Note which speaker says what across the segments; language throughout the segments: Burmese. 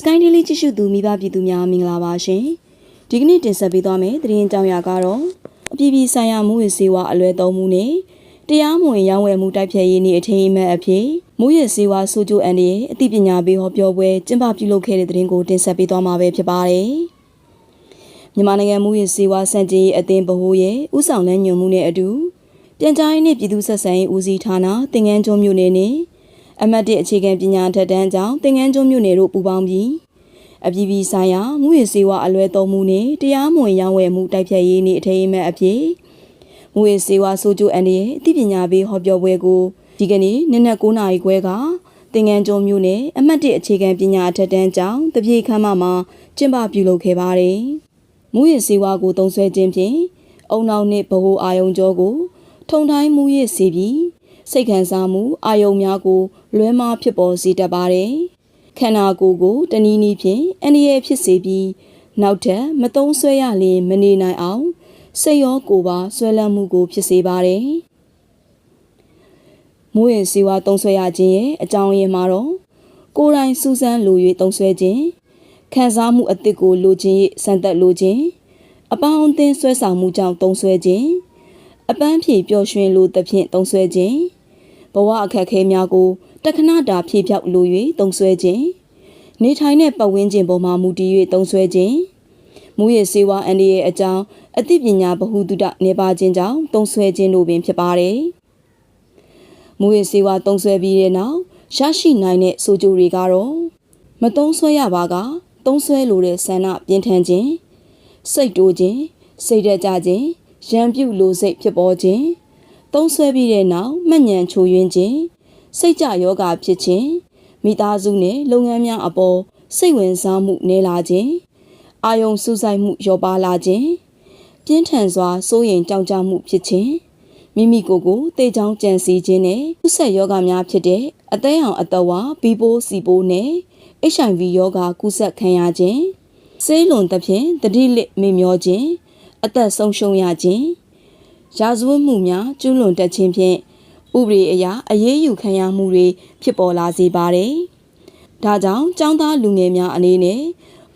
Speaker 1: Sky Daily ကြည့်ရှုသူမိဘပြည်သူများမင်္ဂလာပါရှင်ဒီကနေ့တင်ဆက်ပေးသွားမယ့်သတင်းအကြောင်းအရာကတော့အပြည်ပြည်ဆိုင်ရာမူဝေစေဝါအလွဲသုံးမှုနဲ့တရားမဝင်ရောင်းဝယ်မှုတိုက်ဖျက်ရေးနေ့အထင်အမှတ်အဖြစ်မူရစေဝါဆိုကြိုအန်ရဲ့အသိပညာပေးဟောပြောပွဲကျင်းပပြုလုပ်ခဲ့တဲ့သတင်းကိုတင်ဆက်ပေးသွားမှာပဲဖြစ်ပါတယ်မြန်မာနိုင်ငံမူရစေဝါစံကြေးအသင်းဗဟိုရဲ့ဥဆောင်လမ်းညွှန်မှုနဲ့အတူပြန်ကြားရေးနှင့်ပြည်သူ့ဆက်ဆံရေးဦးစီးဌာနတင်ငန်းကျွန်းမြို့နယ်နဲ့ အမတ်တစ်အခြေခံပညာထက်တန်းကျောင်းတင်ငန်းကျွန်းမြို့နယ်တို့ပူးပေါင်းပြီးအပြည်ပြည်ဆိုင်ရာမူရစေဝါအလွဲသုံးမှုနဲ့တရားမဝင်ရောင်းဝယ်မှုတိုက်ဖျက်ရေးနေ့အထိမ်းအမှတ်အဖြစ်မူရစေဝါဆိုကြိုအန်ရဲ့အသိပညာပေးဟောပြောပွဲကိုဒီကနေ့နက်နက်9:00နာရီခွဲကတင်ငန်းကျွန်းမြို့နယ်အမတ်တစ်အခြေခံပညာထက်တန်းကျောင်းတပြေခမ်းမမှာကျင်းပပြုလုပ်ခဲ့ပါတယ်။မူရစေဝါကိုတုံးဆွဲခြင်းဖြင့်အုံနောက်နှင့်ဗဟိုအာယုံကျော်ကို ထုံတိုင်းမူရစေပြီးစိတ်ခံစားမှုအာယုံများကို လွဲမှားဖြစ်ပေါ်စေတတ်ပါတယ်။ခန္ဓာကိုယ်ကိုတနည်းနည်းဖြင့်အန္တရာယ်ဖြစ်စေပြီးနောက်ထပ်မသုံးဆွဲရလျင်မနေနိုင်အောင်စိတ်ရောကိုယ်ပါဆွဲလန်းမှုကိုဖြစ်စေပါတယ်။မိုးရင်စီဝါသုံးဆွဲရခြင်းရဲ့အကြောင်းရင်းမှာတော့ကိုယ်တိုင်စူးစမ်းလို၍သုံးဆွဲခြင်းခံစားမှုအသစ်ကိုလိုချင်၍စံသက်လိုခြင်းအပေါင်းအသင်းဆွဲဆောင်မှုကြောင့်သုံးဆွဲခြင်းအပန်းဖြေပျော်ရွှင်လိုသဖြင့်သုံးဆွဲခြင်း ဘဝအခက်အခဲများကိုတခဏတာဖြေဖြောက်လို၍သုံးဆွဲခြင်းနေထိုင်တဲ့ပတ်ဝန်းကျင်ပေါ်မှာမူတည်၍သုံးဆွဲခြင်းမူရစေဝါအန်ဒီရဲ့အကြောင်းအသိပညာဗဟုသုတနေပါခြင်းကြောင့်သုံးဆွဲခြင်းတို့ပင်ဖြစ်ပါတယ်။မူရစေဝါသုံးဆွဲပြီးတဲ့နောက်ရရှိနိုင်တဲ့ဆိုကြိုတွေကတော့မသုံးဆွဲရပါကသုံးဆွဲလိုတဲ့ဆန္ဒပြင်းထန်ခြင်းစိတ်တိုးခြင်းစိတ်တက်ကြခြင်းရံပြုတ်လိုစိတ်ဖြစ်ပေါ်ခြင်း သုံးဆွဲပြီးတဲ့နောက်မှတ်ဉဏ်ချိုယွင်းခြင်းစိတ်ကြယောဂဖြစ်ခြင်းမိသားစုနဲ့လုပ်ငန်းများအပေါ်စိတ်ဝင်စားမှုနည်းလာခြင်းအာယုံစူးစိုက်မှုလျော့ပါလာခြင်းပြင်းထန်စွာစိုးရိမ်ကြောက်ကြမှုဖြစ်ခြင်းမိမိကိုယ်ကိုတေချောင်းကြံစည်ခြင်းနဲ့ဥဆက်ယောဂများဖြစ်တဲ့အသေးအောင်အတဝါဘီပိုးစီပိုးနဲ့ HIV ယောဂကူးစက်ခံရခြင်းဆေးလွန်သဖြင့်တတိလစ်မေမျောခြင်းအသက်ဆုံးရှုံးရခြင်း ရာဇဝတ်မှုများကျူးလွန်တတ်ခြင်းဖြင့်ဥပဒေအရအရေးယူခံရမှုတွေဖြစ်ပေါ်လာစေပါတယ်။ဒါကြောင့်ចောင်းသားလူငယ်များအနေနဲ့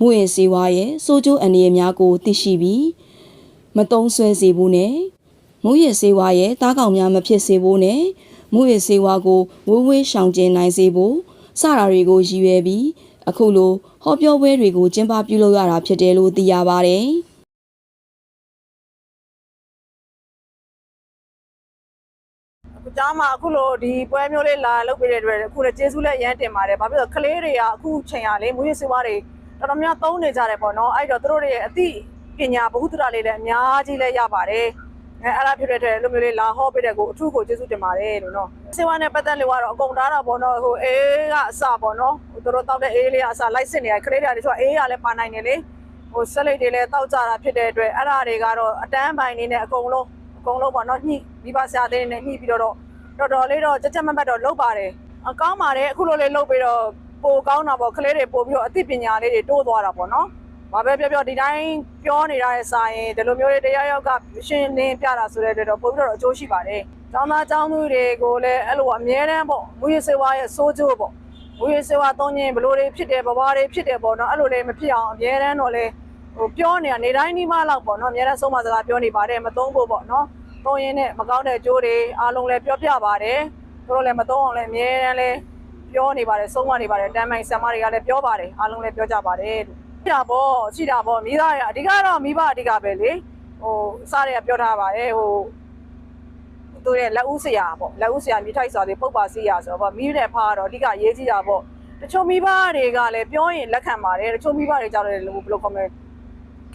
Speaker 1: မူရင်စေဝါရဲ့စိုးကျိုးအနေအများကိုသိရှိပြီးမတုံးဆွဲစေဖို့နဲ့မူရင်စေဝါရဲ့တားကောင်များမဖြစ်စေဖို့နဲ့မူရင်စေဝါကိုဝေးဝေးရှောင်ကျဉ်နိုင်စေဖို့စတာတွေကိုရည်ရွယ်ပြီးအခုလိုဟောပြောပွဲတွေကိုကျင်းပပြုလုပ်ရတာဖြစ်တယ်လို့သိရပါတယ်။
Speaker 2: အခုကြားမှာအခုလိုဒီပွဲမျိုးလေးလာလုပ်ပေးတဲ့အတွက်အခုလည်းကျေးဇူးလည်းအရမ်းတင်ပါတယ်။ဘာဖြစ်လို့လဲကလေးတွေကအခုချိန်ရလေမူရစ်စေဝါတွေတော်တော်များသုံးနေကြတယ်ပေါ့နော်။အဲ့တော့သူတို့တွေရဲ့အသိပညာဘ ഹു တုရလေးလည်းအများကြီးလည်းရပါတယ်။အဲအဲ့ဒါဖြစ်တဲ့အတွက်လိုမျိုးလေးလာဟောပေးတဲ့ကိုအထူးကိုကျေးဇူးတင်ပါတယ်လို့နော်။စေဝါနဲ့ပတ်သက်လို့ကတော့အကုန်ထားတာပေါ့နော်။ဟိုအေးကအစပေါ့နော်။ဟိုသူတို့တောက်တဲ့အေးလေးကအစလိုက်စစ်နေရကလေးတွေကလည်းဆိုအေးကလည်းပါနိုင်တယ်လေ။ဟိုဆက်လိတ်တွေလည်းတောက်ကြတာဖြစ်တဲ့အတွက်အဲ့ဒါတွေကတော့အတန်းပိုင်းနေနဲ့အကုန်လုံးအကုန်လုံးပေါ့နော်ညှိမိဘဆရာသေးနဲ့ညှိပြီးတော့ တော်တော်လေးတော့ကြက်ကြက်မတ်မတ်တော့လုပ်ပါတယ်အကောင်းပါတယ်အခုလိုလေးလုပ်ပြီးတော့ပိုကောင်းတာပေါ့ကလေးတွေပို့ပြီးတော့အသိပညာလေးတွေတိုးသွားတာပေါ့နော်ဘာပဲပြောပြောဒီတိုင်းပြောနေတာရဲ့စာရင်ဒီလိုမျိုးတွေတရားရောက်ကရှင်းလင်းပြတာဆိုတဲ့အတွက်တော့ပို့ပြီးတော့အကျိုးရှိပါတယ်။ကျောင်းသားကျောင်းသူတွေကိုလည်းအဲ့လိုအမြဲတမ်းပေါ့မူရစေဝါရဲ့စိုးကျိုးပေါ့မူရစေဝါသုံးရင်ဘလို့တွေဖြစ်တယ်ဘဝတွေဖြစ်တယ်ပေါ့နော်အဲ့လိုလေးမဖြစ်အောင်အမြဲတမ်းတော့လေဟိုပြောနေတာနေတိုင်းဒီမှလောက်ပေါ့နော်အမြဲတမ်းဆုံးမစကားပြောနေပါတယ်မသုံးဖို့ပေါ့နော်။ သုံးရင်းနဲ့မကောင်းတဲ့အကျိုးတွေအားလုံးလည်းပြောပြပါတယ်။တို့လည်းမသုံးအောင်လည်းအမြဲတမ်းလည်းပြောနေပါတယ်ဆုံးမနေပါတယ်တမ်းမိုင်ဆံမတွေကလည်းပြောပါတယ်အားလုံးလည်းပြောကြပါတယ်လို့။ရှိတာပေါ့ရှိတာပေါ့မိသားရအဓိကတော့မိဘအဓိကပဲလေ။ဟိုစားတွေကပြောထားပါတယ်ဟိုသူရဲ့လက်ဦးဆရာပေါ့လက်ဦးဆရာမိထိုက်စာတွေပုတ်ပါစီရဆိုတော့မိတဲ့ဖားကတော့အဓိကရေးကြည့်တာပေါ့တချို့မိဘတွေကလည်းပြောရင်လက်ခံပါတယ်တချို့မိဘတွေကြောက်တယ်လို့ဘယ်လိုခေါ်မလဲ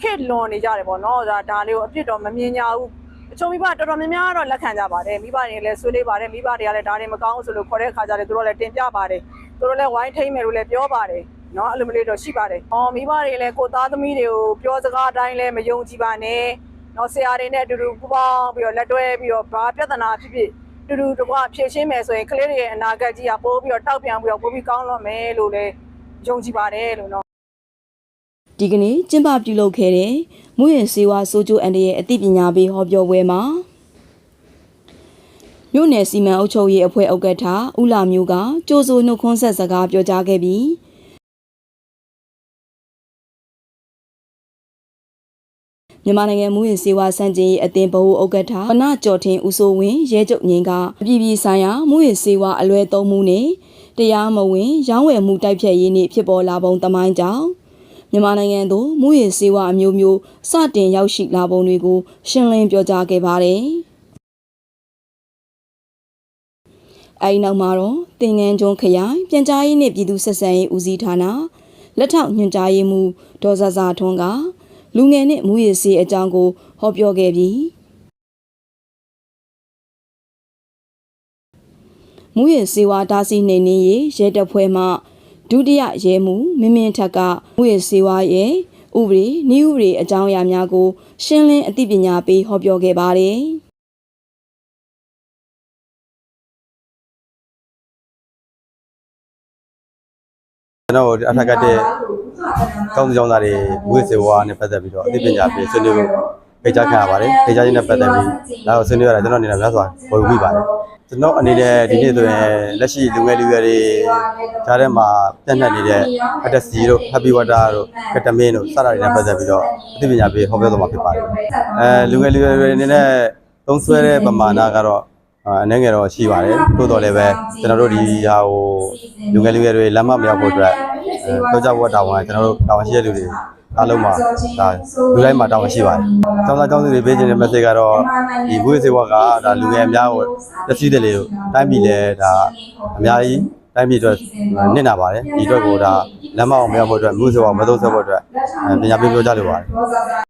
Speaker 2: ခက်လွန်နေကြတယ်ပေါ့နော်ဒါဒါလေးကိုအပြစ်တော့မမြင်ကြဘူး အချို့မိဘတော်တော်များများတော့လက်ခံကြပါတယ်မိဘတွေလည်းဆွေးနွေးပါတယ်မိဘတွေကလည်းဒါတွေမကောင်းဆိုလို့ခေါ်တဲ့အခါကျတော့သူတို့လည်းတင်ပြပါတယ်သူတို့လည်းဝိုင်းထိမ့်မယ်လို့လည်းပြောပါတယ်နော်အဲ့လိုမျိုးလေးတော့ရှိပါတယ်။အော်မိဘတွေလည်းကိုသားသမီးတွေကိုပြောစကားအတိုင်းလည်းမယုံကြည်ပါနဲ့။နော်ဆရာတွေနဲ့အတူတူပူးပေါင်းပြီးတော့လက်တွဲပြီးတော့ဘာပြဿနာဖြစ်ဖြစ်တူတူတကွဖြည့်ရှင်းမယ်ဆိုရင်ကလေးတွေရဲ့အနာဂတ်ကြီးကပိုးပြီးတော့တောက်ပြန်ပြီးတော့ပိုးပြီးကောင်းလွန်မယ်လို့လည်းယုံကြည်ပါတယ်လို့နော်
Speaker 1: ဒီကနေ့ကျင်းပပြုလုပ်ခဲ့တဲ့မူရင်စေဝါစိုးကျိုးအန်တရဲ့အသိပညာပေးဟောပြောပွဲမှာမြို့နယ်စီမံအုပ်ချုပ်ရေးအဖွဲ့ဥက္ကဋ္ဌဦးလာမျိုးကကြိုးစိုးနှုတ်ခွန်းဆက်စကားပြောကြားခဲ့ပြီးမြန်မာနိုင်ငံမူရင်စေဝါစံကျင်ရေးအသင်းဘဟုဥက္ကဋ္ဌပနကျော်ထင်ဦးစိုးဝင်းရဲချုပ်ငင်းကအပြည်ပြည်ဆိုင်ရာမူရင်စေဝါအလွဲသုံးမှုနဲ့တရားမဝင် ရောင်းဝယ်မှုတိုက်ဖြတ်ရေးနှင့်ဖြစ်ပေါ်လာပုံသမိုင်းကြောင့် မြန်မာနိုင်ငံသို့မူရစေဝါအမျိုးမျိုးစတင်ရောက်ရှိလာပုံတွေကိုရှင်းလင်းပြောကြားခဲ့ပါတယ်။အဲဒီနောက်မှာတော့တင်ငန်းကျွန်းခရိုင်ပြန်ကြားရေးနှင့်ပြည်သူ့ဆက်ဆံရေးဦးစီးဌာနလက်ထောက်ညွှန်ကြားရေးမှူးဒေါ်ဇာဇာထွန်းကလူငယ်နှင့်မူရည်စေးအကြောင်းကိုဟောပြောခဲ့ပြီးမူရည်စေဝါတာစီနေနေရေးရဲတပ်ဖွဲ့မှ ဒုတိယရဲမှူးမင်းမင်းထက်ကမူရည်စေဝါရဲ့ဥပဒေနည်းဥပဒေအကြောင်းအရာများကို ရှင်းလင်းအသိပညာပေးဟောပြောခဲ့ပါတယ်။
Speaker 3: ကျွန်တော်တို့အထက်ကတဲ့ကောင်းကြောင်းသားတွေဝိစေဝါနဲ့ပတ်သက်ပြီးတော့အသိပညာပေးဆွေးနွေးဖို့ဖိတ်ကြားခံရပါတယ်ဖိတ်ကြားခြင်းနဲ့ပတ်သက်ပြီးဒါကိုဆွေးနွေးရတာကျွန်တော်အနေနဲ့များစွာဝယ်ပြီးပါတယ် ကျွန်တော်အနေနဲ့ဒီနေ့ဆိုရင်လက်ရှိလူငယ်လူရွယ်တွေကြားထဲမှာပြန့်နှံ့နေတဲ့အတက်စီတို့ Happy Water တို့ကတမင်းတို့စတာတွေနဲ့ပတ်သက်ပြီးတော့အသိပညာပေးဟောပြောသွားမှာဖြစ်ပါတယ်အဲလူငယ်လူရွယ်တွေအနေနဲ့သုံးဆွဲတဲ့ပမာဏကတော့အနေငယ်တော့ရှိပါတယ်တိုးတော်လည်းပဲကျွန်တော်တို့ဒီဟာကိုလူငယ်လူရွယ်တွေလမ်းမမရောက်ဖို့အတွက်ပြောကြဖို့တာဝန်ကျွန်တော်တို့တာဝန်ရှိတဲ့လူတွေ အားလုံးမှာဒါလူတိုင်းမှာတာဝန်ရှိပါတယ်။ကျောင်းသားကျောင်းသူတွေပေးခြင်းတဲ့ message ကတော့ဒီဘွေးစေဝါကဒါလူငယ်အများကိုတက်စီးတယ်လေတိုင်းပြည်လဲဒါအများကြီးတိုင်းပြည်အတွက်နစ်နာပါတယ်။ဒီအတွက်ကိုဒါလမ်းမအောင်မရောက်ဖို့အတွက်ဘွေးစေဝါမသုံးဆက်ဖို့အတွက်ပညာပေးပြောကြလိုပါတယ်။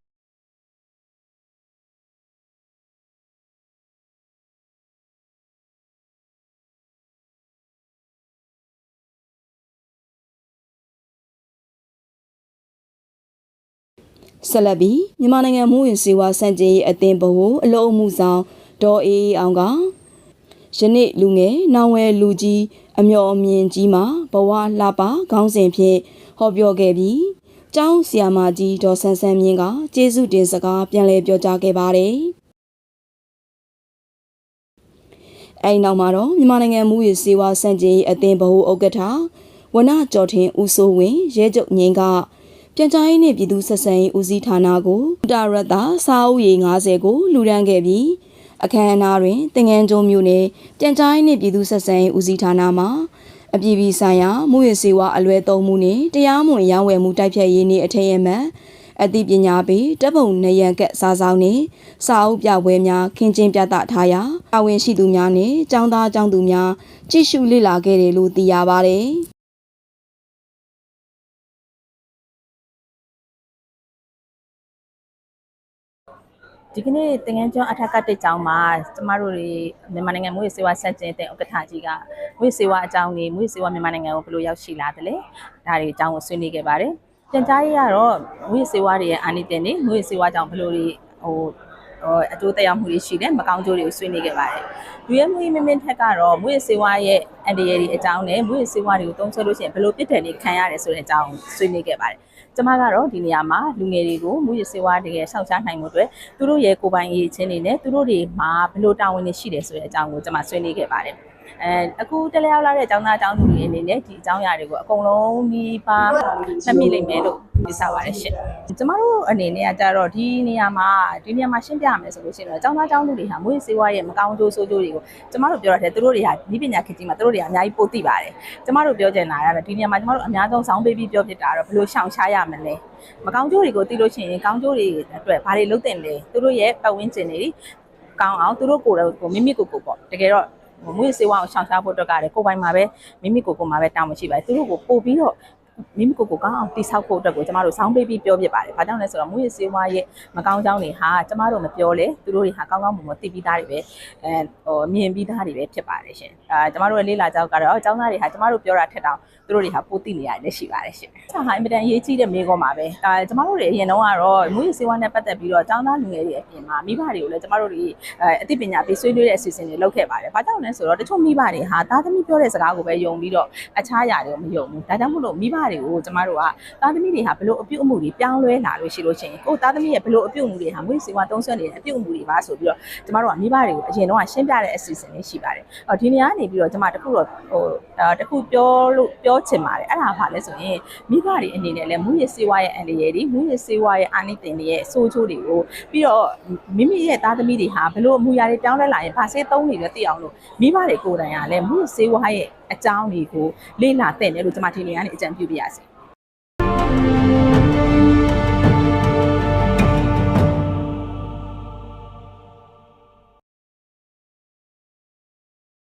Speaker 1: ဆက်လက်ပြီးမြန်မာနိုင်ငံမူဝင်စီဝါစံကျင်ရေးအသင်းဘဟုအလုံးအမှုဆောင်ဒေါ်အေးအေးအောင်ကယနေ့လူငယ်နောင်ဝဲလူကြီးအမျော်အမြင်ကြီးမှာဘဝလှပခေါင်းစဉ်ဖြင့်ဟောပြောခဲ့ပြီးကျောင်းဆရာမကြီးဒေါ်ဆန်းဆန်းမြင့်ကကျေးဇူးတင်စကားပြန်လည်ပြောကြားခဲ့ပါတယ်။အဲဒီနောက်မှာတော့မြန်မာနိုင်ငံမူရစေဝါစံကျင်ရေးအသင်းဘဟုဥက္ကဋ္ဌဝနကျော်ထင်းဦးစိုးဝင်းရဲချုပ်ငင်းက ပြန်ကြားရေးနှင့်ပြည်သူ့ဆက်ဆံရေးဦးစီးဌာနကိုတာရတာစာအုပ်ရေ90ကိုလူဒန်းခဲ့ပြီးအခမ်းအနားတွင်တင်ငန်းကျုံမျိုးနယ်ပြန်ကြားရေးနှင့်ပြည်သူ့ဆက်ဆံရေးဦးစီးဌာနမှအပြည်ပြည်ဆိုင်ရာမူရစေဝါအလွဲသုံးမှုနှင့်တရားမဝင်ရောင်းဝယ်မှုတိုက်ဖျက်ရေးနှင့်အထည်အမှန်အသိပညာပေးတပ်ပုံနရန်ကက်စာဆောင်နှင့်စာအုပ်ပြပွဲများခင်းကျင်းပြသထားရာအဝင်ရှိသူများနှင့်ចောင်းသားចောင်းသူများကြည့်ရှုလေ့လာခဲ့တယ်လို့သိရပါတယ်။
Speaker 4: ဒီကနေ့တင်ငန်းကျွန်းအထက်ကတစ်ကျောင်းမှာကျမတို့တွေမြန်မာနိုင်ငံမွေးစေဝါဆက်ကျင်းတဲ့ဥက္ကဋ္ဌကြီးကမွေးစေဝါအကြောင်းတွေမွေးစေဝါမြန်မာနိုင်ငံကိုဘယ်လိုရောက်ရှိလာတယ်လဲဒါတွေအကြောင်းကိုဆွေးနွေးခဲ့ပါတယ်ပြန်ကြားရေးကတော့မွေးစေဝါတွေရဲ့အာနိသင်တွေမွေးစေဝါကြောင့်ဘယ်လိုတွေဟိုဟိုအကျိုးသက်ရောက်မှုတွေရှိတယ်မကောင်းကျိုးတွေကိုဆွေးနွေးခဲ့ပါတယ်။လူရဲမွေးမင်းမင်းထက်ကတော့မွေးစေဝါရဲ့ အန်ဒီရယ်ဒီအကြောင်းနဲ့မွေးစေဝါတွေကိုသုံးဆွဲလို့ရှိရင်ဘယ်လိုပြစ်ဒဏ်တွေခံရတယ်ဆိုတဲ့အကြောင်းဆွေးနွေးခဲ့ပါတယ်။ကျမကတော့ဒီနေရာမှာလူငယ်တွေကိုမူရစေဝါတကယ်ဆောက်ချနိုင်မှုအတွက်သူတို့ရဲ့ကိုယ်ပိုင်အရေးချင်းတွေနဲ့သူတို့တွေမှာဘယ်လိုတာဝန်တွေရှိတယ်ဆိုတဲ့အကြောင်းကိုကျွန်မဆွေးနွေးခဲ့ပါတယ်။အဲအခုတလဲရောက်လာတဲ့အကြောင်းသားအကြောင်းသူတွေအနေနဲ့ဒီအကြောင်းအရာတွေကိုအကုန်လုံးဒီပါမှတ်မိလိမ့်မယ်လို့ ယူဆပါတယ်ရှင်။ကျမတို့အနေနဲ့ကကြတော့ဒီနေရာမှာဒီနေရာမှာရှင်းပြရမယ်ဆိုလို့ရှိရင်တော့အကြောင်းသားအကြောင်းသူတွေဟာမွေးစေဝါရဲ့မကောင်းကျိုးဆိုးကျိုးတွေကိုကျမတို့ပြောရတဲ့သူတို့တွေဟာဒီပညာခေတ်ကြီးမှာသူတို့တွေကအများကြီးပိုသိပါတယ်။ကျမတို့ပြောချင်တာကတော့ဒီနေရာမှာကျမတို့အများဆုံးဆောင်းပေးပြီးပြောဖြစ်တာတော့ဘယ်လိုရှောင်ရှားရမလဲ။မကောင်းကျိုးတွေကိုသိလို့ရှိရင်ကောင်းကျိုးတွေအတွက်ဘာတွေလုပ်တင်လဲသူတို့ရဲ့ပတ်ဝန်းကျင်တွေကောင်းအောင်သူတို့ကိုယ်ကိုမိမိကိုယ်ကိုပေါ့တကယ်တော့မွေးစေဝါကိုရှောင်ရှားဖို့အတွက်ကလည်းကိုယ်ပိုင်မှာပဲမိမိကိုယ်ကိုယ်မှာပဲတောင်းမရှိပါဘူးသူတို့ကိုပို့ပြီးတော့ မိမိကိုယ်ကိုကောင်းအောင်တိဆောက်ဖို့အတွက်ကိုကျမတို့ဆောင်းပေးပြီးပြောပြပါတယ်။ဘာကြောင့်လဲဆိုတော့မွေးစေဝါရဲ့မကောင်းကြောင်းတွေဟာကျမတို့မပြောလဲသူတို့တွေဟာကောင်းကောင်းမွန်မွန်သိပြီးသားတွေပဲအဲဟိုမြင်ပြီးသားတွေပဲဖြစ်ပါတယ်ရှင်။အာကျမတို့ရဲ့လေးလာကြောက်ကတော့အကြောင်းသားတွေဟာကျမတို့ပြောတာထက်တောင်သူတို့တွေဟာပိုသိနေရတယ်လည်းရှိပါတယ်ရှင်။ဆက်ဟာအင်မတန်ရေးကြီးတဲ့မိကောမှာပဲ။ဒါကျမတို့တွေအရင်တော့ကတော့မွေးစေဝါနဲ့ပတ်သက်ပြီးတော့အကြောင်းသားလူငယ်တွေအပြင်မှာမိဘတွေကိုလည်းကျမတို့တွေအဲအသိပညာပေးဆွေးနွေးတဲ့အစီအစဉ်တွေလုပ်ခဲ့ပါတယ်။ဘာကြောင့်လဲဆိုတော့တချို့မိဘတွေဟာသားသမီးပြောတဲ့စကားကိုပဲယုံပြီးတော့အခြားအရာတွေကိုမယုံဘူး။ဒါကြောင့်မို့လို့မိဘတွေကိုကျမတို့ကသားသမီးတွေဟာဘလို့အပြုတ်အမှုတွေပြောင်းလဲလာလို့ရှိလို့ရှိရင်ကိုယ်သားသမီးရဲ့ဘလို့အပြုတ်အမှုတွေဟာမွေးစေဝါတုံးဆွဲနေတဲ့အပြုတ်အမှုတွေပါဆိုပြီးတော့ကျမတို့ကမိဘတွေကိုအရင်တော့ရှင်းပြတဲ့အစီအစဉ်လေးရှိပါတယ်အော်ဒီနေရာကနေပြီးတော့ကျမတခုတော့ဟိုအာတခုပြောလို့ပြောချင်ပါတယ်အဲ့ဒါဘာလဲဆိုရင်မိဘတွေအနေနဲ့လည်းမွေးရစေဝါရဲ့အန္တရာယ်တွေမွေးရစေဝါရဲ့အာနိသင်တွေရဲ့အဆိုးချိုးတွေကိုပြီးတော့မိမိရဲ့သားသမီးတွေဟာဘလို့အမှုရာတွေပြောင်းလဲလာရင်ဗာဆေးသုံးနေလဲသိအောင်လို့မိဘတွေကိုယ်တိုင်ကလည်းမွေးစေဝါရဲ့ အကြောင်းတွေကိုလေ့လာတဲ့တယ်လို့ကျမဒီနေရာကနေအကြံပြုပြရစီ